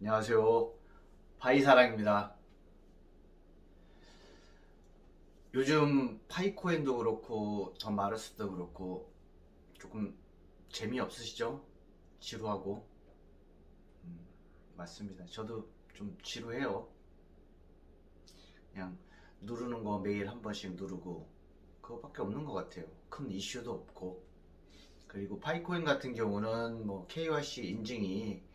안녕하세요. 바이사랑입니다. 요즘 파이코인도 그렇고 더 마르스도 그렇고 조금 재미없으시죠? 지루하고 음, 맞습니다. 저도 좀 지루해요. 그냥 누르는 거 매일 한 번씩 누르고 그거밖에 없는 것 같아요. 큰 이슈도 없고 그리고 파이코인 같은 경우는 뭐 KYC 인증이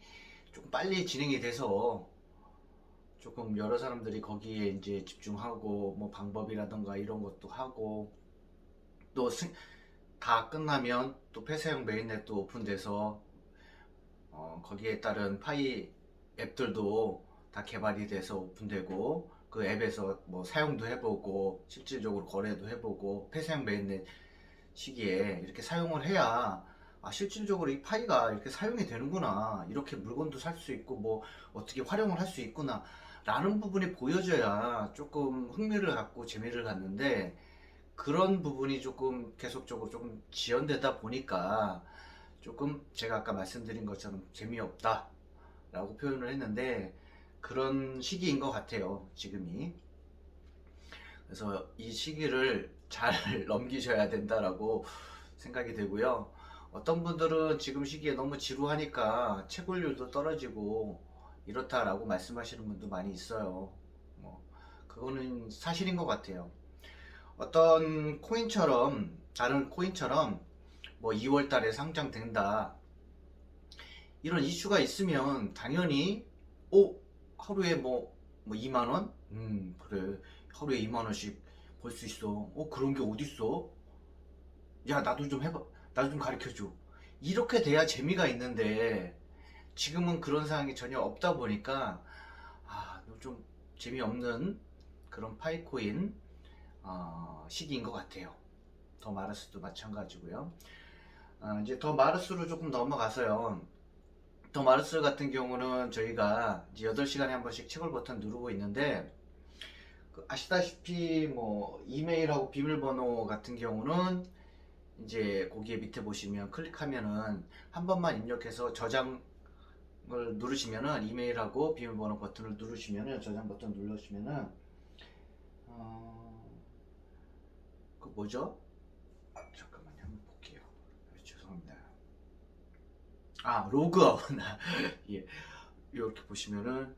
조금 빨리 진행이 돼서 조금 여러 사람들이 거기에 이제 집중하고 뭐 방법이라던가 이런 것도 하고 또 다 끝나면 또 폐쇄형 메인넷도 오픈돼서 어, 거기에 따른 파이 앱들도 다 개발이 돼서 오픈되고 그 앱에서 뭐 사용도 해보고 실질적으로 거래도 해보고 폐쇄형 메인넷 시기에 이렇게 사용을 해야 아, 실질적으로 이 파이가 이렇게 사용이 되는구나. 이렇게 물건도 살 수 있고, 뭐, 어떻게 활용을 할 수 있구나. 라는 부분이 보여져야 조금 흥미를 갖고 재미를 갖는데, 그런 부분이 조금 계속적으로 조금 지연되다 보니까, 조금 제가 아까 말씀드린 것처럼 재미없다. 라고 표현을 했는데, 그런 시기인 것 같아요. 지금이. 그래서 이 시기를 잘 넘기셔야 된다라고 생각이 되고요. 어떤 분들은 지금 시기에 너무 지루하니까 채굴률도 떨어지고 이렇다라고 말씀하시는 분도 많이 있어요. 뭐 그거는 사실인 것 같아요. 어떤 코인처럼 다른 코인처럼 뭐 2월 달에 상장된다 이런 이슈가 있으면 당연히 오 하루에 뭐, 뭐 2만 원? 음 그래 하루에 2만 원씩 벌 수 있어. 어 그런 게 어디 있어? 야 나도 좀 해봐. 나도 좀 가르쳐줘. 이렇게 돼야 재미가 있는데 지금은 그런 상황이 전혀 없다 보니까 아, 좀 재미없는 그런 파이코인 어, 시기인 것 같아요. 더 마르스도 마찬가지고요. 어, 이제 더 마르스로 조금 넘어가서요. 더 마르스 같은 경우는 저희가 이제 8시간에 한 번씩 채굴 버튼 누르고 있는데 그 아시다시피 뭐 이메일하고 비밀번호 같은 경우는 이제 거기에 밑에 보시면 클릭하면은 한 번만 입력해서 저장을 누르시면은 이메일하고 비밀번호 버튼을 누르시면은 저장 버튼 눌러주시면은 어... 그 뭐죠? 아, 잠깐만요 한번 볼게요. 네, 죄송합니다. 아 로그아웃. 예 이렇게 보시면은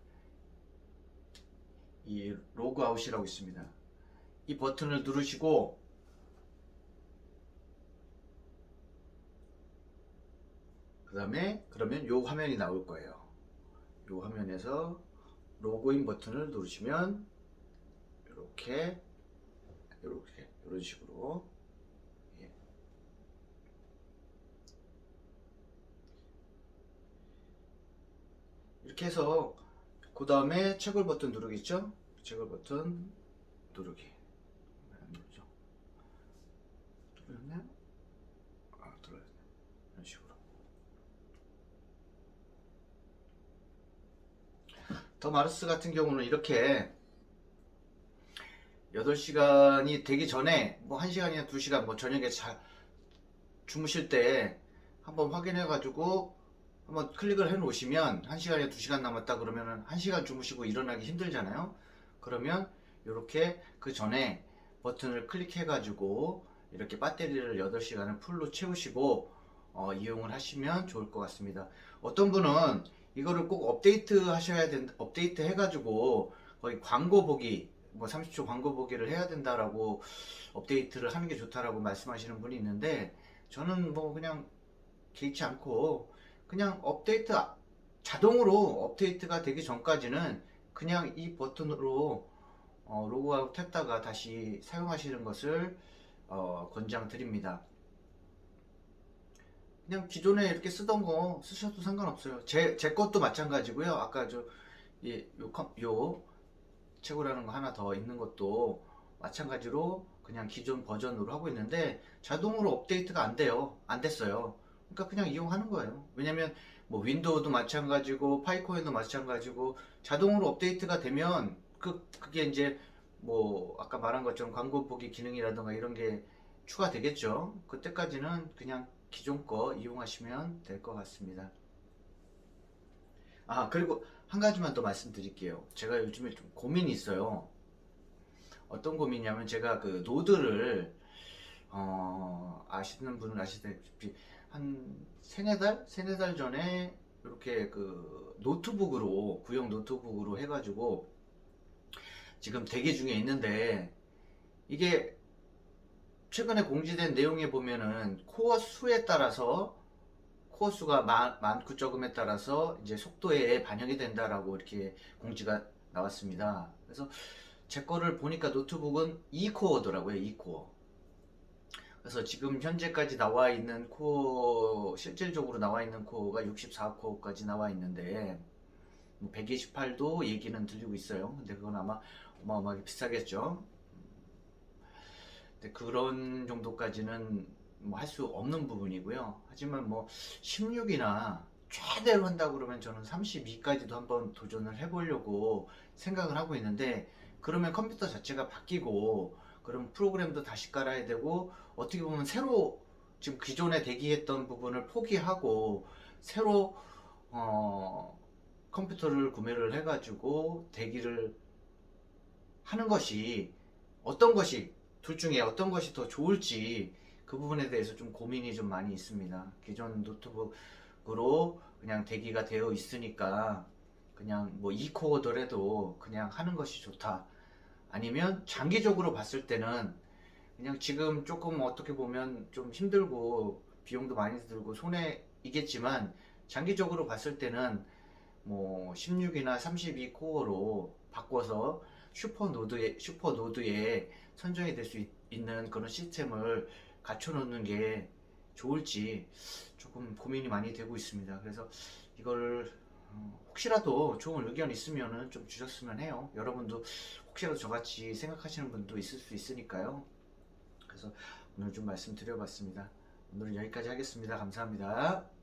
이 로그아웃이라고 있습니다. 이 버튼을 누르시고 그 다음에 그러면 요 화면이 나올 거예요. 요 화면에서 로그인 버튼을 누르시면 이렇게 이렇게 이런 식으로 예. 이렇게 해서 그 다음에 채굴 버튼 누르겠죠? 채굴 버튼 누르기 안 누르죠? 누르셨나요? 아 눌러야 돼 이런 식으로 더 마르스 같은 경우는 이렇게 8시간이 되기 전에 뭐 1시간이나 2시간 뭐 저녁에 자, 주무실 때 한번 확인해 가지고 한번 클릭을 해 놓으시면 1시간에 2시간 남았다 그러면은 1시간 주무시고 일어나기 힘들잖아요. 그러면 이렇게 그 전에 버튼을 클릭해 가지고 이렇게 배터리를 8시간을 풀로 채우시고 어, 이용을 하시면 좋을 것 같습니다. 어떤 분은 이거를 꼭 업데이트 하셔야 된다, 업데이트 해가지고 거의 광고 보기, 뭐 30초 광고 보기를 해야 된다라고 업데이트를 하는 게 좋다라고 말씀하시는 분이 있는데 저는 뭐 그냥 개의치 않고 그냥 업데이트 자동으로 업데이트가 되기 전까지는 그냥 이 버튼으로 어, 로그아웃 했다가 다시 사용하시는 것을 어, 권장 드립니다. 그냥 기존에 이렇게 쓰던 거 쓰셔도 상관없어요. 제, 제 것도 마찬가지고요. 아까 저, 이, 요, 컴- 요, 채굴하는 거 하나 더 있는 것도 마찬가지로 그냥 기존 버전으로 하고 있는데 자동으로 업데이트가 안 돼요. 안 됐어요. 그러니까 그냥 이용하는 거예요. 왜냐면 뭐 윈도우도 마찬가지고 파이코인도 마찬가지고 자동으로 업데이트가 되면 그, 그게 이제 뭐 아까 말한 것처럼 광고 보기 기능이라든가 이런 게 추가되겠죠. 그때까지는 그냥 기존 거 이용하시면 될 것 같습니다. 아 그리고 한 가지만 더 말씀드릴게요. 제가 요즘에 좀 고민이 있어요. 어떤 고민이냐면 제가 그 노드를 어, 아시는 분은 아시다시피 한 세네 달 세네 달 전에 이렇게 그 노트북으로 구형 노트북으로 해가지고 지금 대기 중에 있는데 이게 최근에 공지된 내용에 보면은 코어 수에 따라서 코어 수가 많, 많고 적음에 따라서 이제 속도에 반영이 된다라고 이렇게 공지가 나왔습니다. 그래서 제 거를 보니까 노트북은 2코어더라고요, 2코어. 그래서 지금 현재까지 나와 있는 코어, 실질적으로 나와 있는 코어가 64코어까지 나와 있는데, 128도 얘기는 들리고 있어요. 근데 그건 아마 어마어마하게 비싸겠죠. 근데 그런 정도까지는 뭐 할 수 없는 부분이고요. 하지만 뭐 16이나 최대로 한다고 그러면 저는 32까지도 한번 도전을 해보려고 생각을 하고 있는데 그러면 컴퓨터 자체가 바뀌고 그럼 프로그램도 다시 깔아야 되고 어떻게 보면 새로 지금 기존에 대기했던 부분을 포기하고 새로 어, 컴퓨터를 구매를 해가지고 대기를 하는 것이 어떤 것이 둘 중에 어떤 것이 더 좋을지 그 부분에 대해서 좀 고민이 좀 많이 있습니다. 기존 노트북으로 그냥 대기가 되어 있으니까 그냥 뭐 2코어더라도 그냥 하는 것이 좋다. 아니면 장기적으로 봤을 때는 그냥 지금 조금 어떻게 보면 좀 힘들고 비용도 많이 들고 손해이겠지만 장기적으로 봤을 때는 뭐 16이나 32 코어로 바꿔서 슈퍼 노드에 슈퍼 노드에 선정이 될 수 있는 그런 시스템을 갖춰 놓는 게 좋을지 조금 고민이 많이 되고 있습니다. 그래서 이걸 어, 혹시라도 좋은 의견 있으면은 좀 주셨으면 해요. 여러분도 혹시라도 저같이 생각하시는 분도 있을 수 있으니까요. 그래서 오늘 좀 말씀드려봤습니다. 오늘은 여기까지 하겠습니다. 감사합니다.